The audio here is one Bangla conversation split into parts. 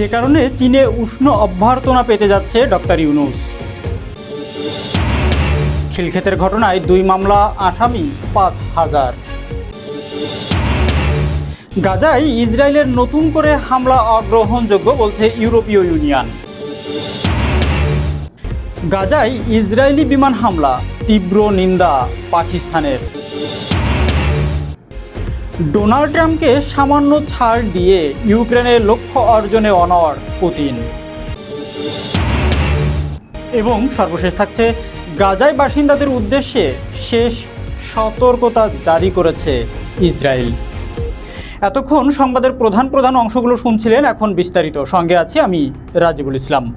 যে কারণে চীনে উষ্ণ অভ্যর্থনা পেতে যাচ্ছে ডক্টর ইউনুস। খিলক্ষেতের ঘটনায় দুই মামলা আসামি, পাঁচ হাজার। গাজায় ইসরায়েলের নতুন করে হামলা অগ্রহণযোগ্য বলছে ইউরোপীয় ইউনিয়ন। গাজায় ইসরায়েলি বিমান হামলা, তীব্র নিন্দা পাকিস্তানের। ডোনাল্ড ট্রাম্পকে সামান্য ছাড় দিয়ে ইউক্রেনের লক্ষ্য অর্জনে অনর পুতিন। এবং সর্বশেষ থাকছে, গাজায় বাসিন্দাদের উদ্দেশ্যে শেষ সতর্কতা জারি করেছে ইসরায়েল। এতক্ষণ সংবাদের প্রধান প্রধান অংশগুলো শুনছিলেন, এখন বিস্তারিত। সঙ্গে আছি আমি রাজিবুল ইসলাম।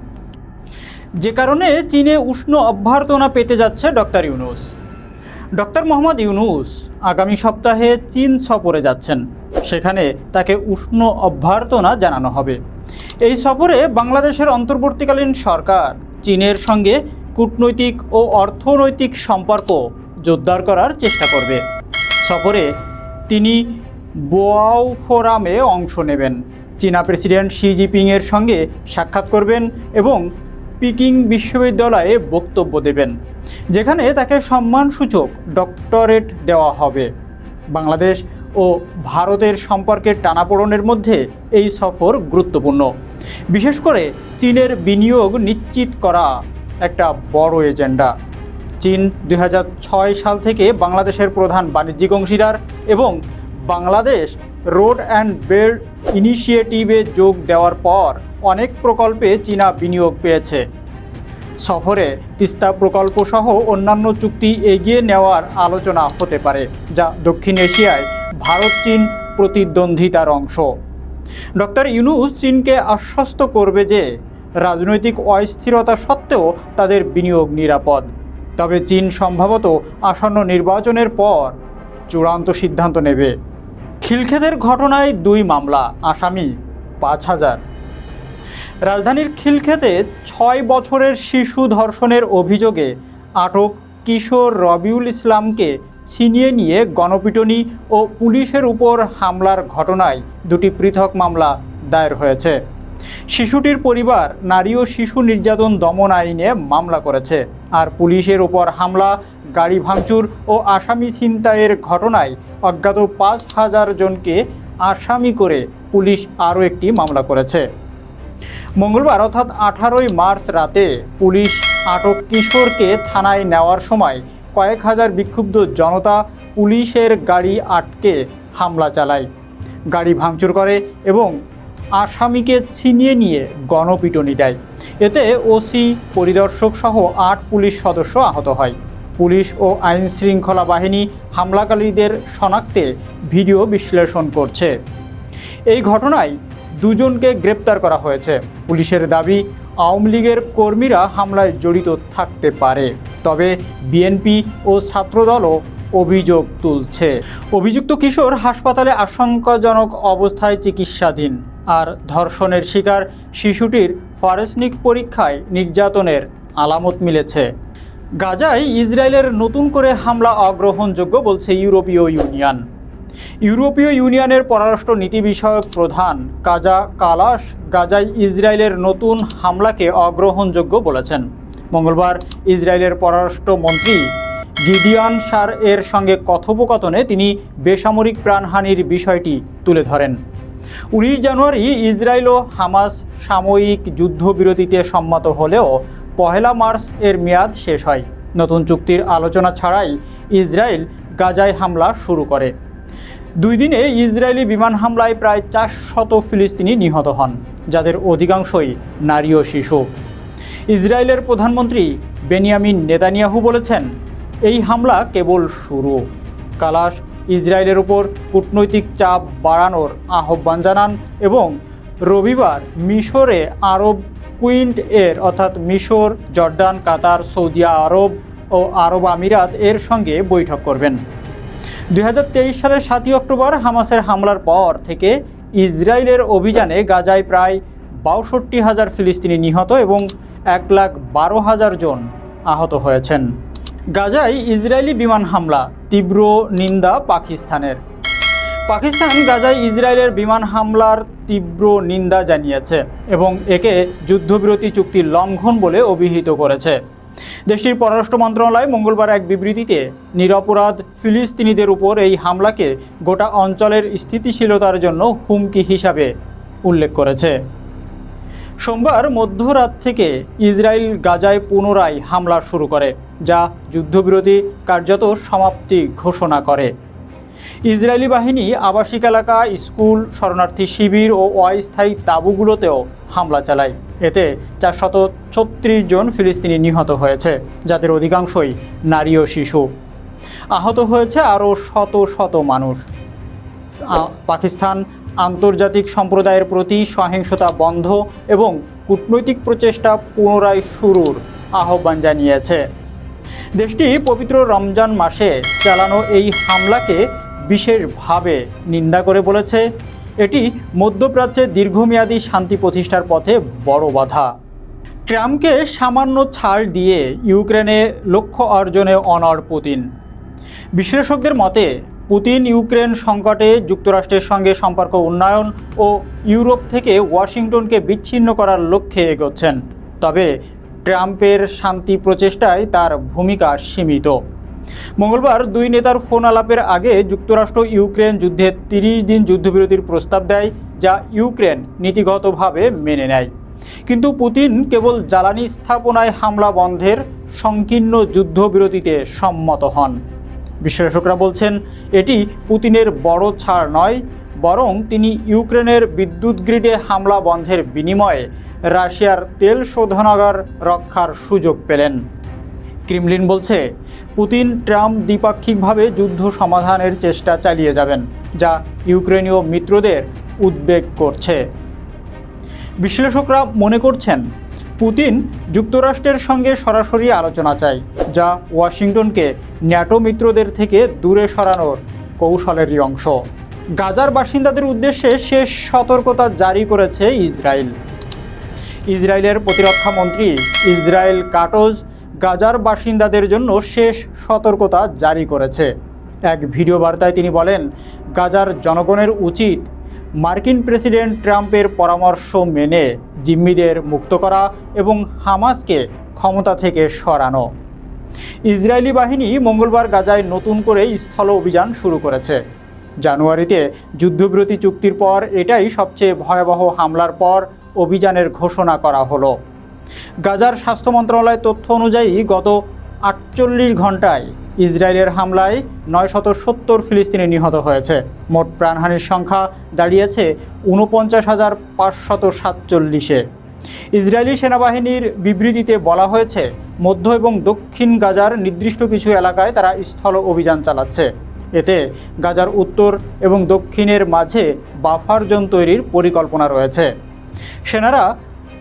যে কারণে চীনে উষ্ণ অভ্যর্থনা পেতে যাচ্ছে ডক্টর ইউনুস। ডক্টর মোহাম্মদ ইউনুস আগামী সপ্তাহে চীন সফরে যাচ্ছেন। সেখানে তাকে উষ্ণ অভ্যর্থনা জানানো হবে। এই সফরে বাংলাদেশের অন্তর্বর্তীকালীন সরকার, চীনের সঙ্গে কূটনৈতিক ও অর্থনৈতিক সম্পর্ক জোরদার করার চেষ্টা করবে। সফরে তিনি বোয়াও ফোরামে অংশ নেবেন। চীনা প্রেসিডেন্ট শি জিপিংয়ের সঙ্গে সাক্ষাৎ করবেন এবং পিকিং বিশ্ববিদ্যালয়ে বক্তব্য দেবেন। যেখানে তাকে সম্মানসূচক ডক্টরেট দেওয়া হবে। বাংলাদেশ ও ভারতের সম্পর্কের টানাপোড়নের মধ্যে এই সফর গুরুত্বপূর্ণ। বিশেষ করে চীনের বিনিয়োগ নিশ্চিত করা একটা বড় এজেন্ডা। চীন দুই হাজার ছয় সাল থেকে বাংলাদেশের প্রধান বাণিজ্যিক অংশীদার এবং বাংলাদেশ রোড অ্যান্ড বেল্ট ইনিশিয়েটিভে যোগ দেওয়ার পর অনেক প্রকল্পে চীনা বিনিয়োগ পেয়েছে। সফরে তিস্তা প্রকল্প সহ অন্যান্য চুক্তি এগিয়ে নেওয়ার আলোচনা হতে পারে, যা দক্ষিণ এশিয়ায় ভারত চীন প্রতিদ্বন্দ্বিতার অংশ। ডক্টর ইউনুস চীনকে আশ্বস্ত করবে যে, রাজনৈতিক অস্থিরতা সত্ত্বেও তাদের বিনিয়োগ নিরাপদ। তবে চীন সম্ভবত আসন্ন নির্বাচনের পর চূড়ান্ত সিদ্ধান্ত নেবে। খিলক্ষেতের ঘটনায় দুই মামলা, আসামি পাঁচ হাজার। রাজধানীর খিলক্ষেতে ছয় বছরের শিশু ধর্ষণের অভিযোগে আটক কিশোর রবিউল ইসলামকে ছিনিয়ে নিয়ে গণপিটুনি ও পুলিশের উপর হামলার ঘটনায় দুটি পৃথক মামলা দায়ের হয়েছে। শিশুটির পরিবার নারী ও শিশু নির্যাতন দমন আইনে মামলা করেছে আর পুলিশের উপর হামলা, গাড়ি ভাঙচুর ও আসামি ছিনতাইয়ের ঘটনায় অজ্ঞাত পাঁচ হাজার জনকে আসামি করে পুলিশ আরও একটি মামলা করেছে। মঙ্গলবার অর্থাৎ আঠারোই মার্চ রাতে পুলিশ আটক কিশোরকে থানায় নেওয়ার সময় কয়েক হাজার বিক্ষুব্ধ জনতা পুলিশের গাড়ি আটকে হামলা চালায়। গাড়ি ভাঙচুর করে এবং আসামিকে ছিনিয়ে নিয়ে গণপিটনি দেয়। এতে ওসি, পরিদর্শক সহ আট পুলিশ সদস্য আহত হয়। পুলিশ ও আইন শৃঙ্খলা বাহিনী হামলাকারীদের শনাক্তে ভিডিও বিশ্লেষণ করছে। এই ঘটনায় দুজনকে গ্রেপ্তার করা হয়েছে। পুলিশের দাবি, আওয়ামী লীগের কর্মীরা হামলায় জড়িত থাকতে পারে। তবে বিএনপি ও ছাত্রদলও অভিযোগ তুলছে। অভিযুক্ত কিশোর হাসপাতালে আশঙ্কাজনক অবস্থায় চিকিৎসাধীন। আর ধর্ষণের শিকার শিশুটির ফরেসনিক পরীক্ষায় নির্যাতনের আলামত মিলেছে। গাজায় ইসরায়েলের নতুন করে হামলা অগ্রহণযোগ্য বলছে ইউরোপীয় ইউনিয়ন। ইউরোপীয় ইউনিয়নের পররাষ্ট্র নীতি বিষয়ক প্রধান কাজা কালাস গাজায় ইসরায়েলের নতুন হামলাকে অগ্রহণযোগ্য বলেছেন। মঙ্গলবার ইসরায়েলের পররাষ্ট্রমন্ত্রী গিডিয়ন সার এর সঙ্গে কথোপকথনে তিনি বেসামরিক প্রাণহানির বিষয়টি তুলে ধরেন। উনিশ জানুয়ারি ইসরায়েল ও হামাস সাময়িক যুদ্ধবিরতিতে সম্মত হলেও পহেলা মার্চ এর মেয়াদ শেষ হয়। নতুন চুক্তির আলোচনা ছাড়াই ইসরায়েল গাজায় হামলা শুরু করে। দুই দিনে ইসরায়েলি বিমান হামলায় প্রায় চারশত ফিলিস্তিনি নিহত হন, যাদের অধিকাংশই নারী ও শিশু। ইসরায়েলের প্রধানমন্ত্রী বেনিয়ামিন নেতানিয়াহু বলেছেন, এই হামলা কেবল শুরু। কালাশ ইসরায়েলের উপর কূটনৈতিক চাপ বাড়ানোর আহ্বান জানান এবং রবিবার মিশরে আরব কুইন্ট এর, অর্থাৎ মিশর জর্ডান কাতার, সৌদি আরব ও আরব আমিরাত এর সঙ্গে বৈঠক করবেন। দুই হাজার তেইশ সালের সাতই অক্টোবর হামাসের হামলার পর থেকে ইসরায়েলের অভিযানে গাজায় প্রায় বাষট্টি হাজার ফিলিস্তিনি নিহত এবং এক লাখ বারো হাজার জন আহত হয়েছেন। গাজায় ইসরায়েলি বিমান হামলা, তীব্র নিন্দা পাকিস্তানের। পাকিস্তান গাজায় ইসরায়েলের বিমান হামলার তীব্র নিন্দা জানিয়েছে এবং একে যুদ্ধবিরতি চুক্তির লঙ্ঘন বলে অভিহিত করেছে। দেশটির পররাষ্ট্র মন্ত্রণালয় মঙ্গলবার এক বিবৃতিতে, নিরপরাধ ফিলিস্তিনিদের উপর এই হামলাকে গোটা অঞ্চলের স্থিতিশীলতার জন্য হুমকি হিসাবে উল্লেখ করেছে। সোমবার মধ্যরাত থেকে ইসরায়েল গাজায় পুনরায় হামলা শুরু করে, যা যুদ্ধবিরতি কার্যত সমাপ্তি ঘোষণা করে। ইসরায়েলি বাহিনী আবাসিক এলাকা, স্কুল, শরণার্থী শিবির ও অস্থায়ী তাঁবুগুলোতেও হামলা চালায়। এতে চারশত ছত্রিশ জন ফিলিস্তিনি নিহত হয়েছে, যাদের অধিকাংশই নারী ও শিশু। আহত হয়েছে আরও শত শত মানুষ। পাকিস্তান আন্তর্জাতিক সম্প্রদায়ের প্রতি সহিংসতা বন্ধ এবং কূটনৈতিক প্রচেষ্টা পুনরায় শুরুর আহ্বান জানিয়েছে। দেশটি পবিত্র রমজান মাসে চালানো এই হামলাকে বিশেষভাবে নিন্দা করে বলেছে, এটি মধ্যপ্রাচ্যে দীর্ঘমেয়াদী শান্তি প্রতিষ্ঠার পথে বড় বাধা। ট্রাম্পকে সামান্য ছাড় দিয়ে ইউক্রেনে লক্ষ্য অর্জনে অনড় পুতিন। বিশ্লেষকদের মতে, পুতিন ইউক্রেন সংকটে যুক্তরাষ্ট্রের সঙ্গে সম্পর্ক উন্নয়ন ও ইউরোপ থেকে ওয়াশিংটনকে বিচ্ছিন্ন করার লক্ষ্যে এগোচ্ছেন। তবে ট্রাম্পের শান্তি প্রচেষ্টায় তার ভূমিকা সীমিত। মঙ্গলবার দুই নেতার ফোন আলাপের আগে যুক্তরাষ্ট্র ইউক্রেন যুদ্ধে তিরিশ দিন যুদ্ধবিরতির প্রস্তাব দেয়, যা ইউক্রেন নীতিগতভাবে মেনে নেয়। কিন্তু পুতিন কেবল জ্বালানি স্থাপনায় হামলা বন্ধের সংকীর্ণ যুদ্ধবিরতিতে সম্মত হন। বিশ্লেষকরা বলছেন, এটি পুতিনের বড় ছাড় নয়, বরং তিনি ইউক্রেনের বিদ্যুৎ গ্রিডে হামলা বন্ধের বিনিময়ে রাশিয়ার তেল শোধনাগার রক্ষার সুযোগ পেলেন। ক্রিমলিন বলছে, পুতিন, ট্রাম্প দ্বিপাক্ষিকভাবে যুদ্ধ সমাধানের চেষ্টা চালিয়ে যাবেন, যা ইউক্রেনীয় মিত্রদের উদ্বেগ করছে। বিশ্লেষকরা মনে করছেন, পুতিন যুক্তরাষ্ট্রের সঙ্গে সরাসরি আলোচনা চায় যা ওয়াশিংটনকে ন্যাটো মিত্রদের থেকে দূরে সরানোর কৌশলেরই অংশ। গাজার বাসিন্দাদের উদ্দেশ্যে শেষ সতর্কতা জারি করেছে ইসরায়েল। ইসরায়েলের প্রতিরক্ষা মন্ত্রী ইসরায়েল কাটোজ গাজার বাসিন্দাদের জন্য শেষ সতর্কতা জারি করেছে। এক ভিডিও বার্তায় তিনি বলেন, গাজার জনগণের উচিত মার্কিন প্রেসিডেন্ট ট্রাম্পের পরামর্শ মেনে জিম্মিদের মুক্ত করা এবং হামাসকে ক্ষমতা থেকে সরানো। ইসরায়েলি বাহিনী মঙ্গলবার গাজায় নতুন করে স্থল অভিযান শুরু করেছে। জানুয়ারিতে যুদ্ধবিরতি চুক্তির পর এটাই সবচেয়ে ভয়াবহ হামলার পর অভিযানের ঘোষণা করা হলো। গাজার স্বাস্থ্য মন্ত্রণালয়ের তথ্য অনুযায়ী গত আটচল্লিশ ঘন্টায় ইসরায়েলের হামলায় নয়শত সত্তর ফিলিস্তিনি নিহত হয়েছে। মোট প্রাণহানির সংখ্যা দাঁড়িয়েছে উনপঞ্চাশ হাজার পাঁচশত সাতচল্লিশে। ইসরায়েলি সেনাবাহিনীর বিবৃতিতে বলা হয়েছে, মধ্য এবং দক্ষিণ গাজার নির্দিষ্ট কিছু এলাকায় তারা স্থল অভিযান চালাচ্ছে। এতে গাজার উত্তর এবং দক্ষিণের মাঝে বাফার জোন তৈরির পরিকল্পনা রয়েছে। সেনারা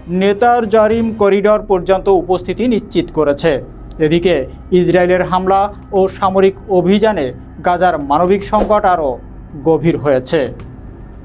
নেতার জারিম করিডর পর্যন্ত উপস্থিতি নিশ্চিত করেছে। এদিকে ইসরায়েলের হামলা ও সামরিক অভিযানে গাজার মানবিক সংকট আরও গভীর হয়েছে।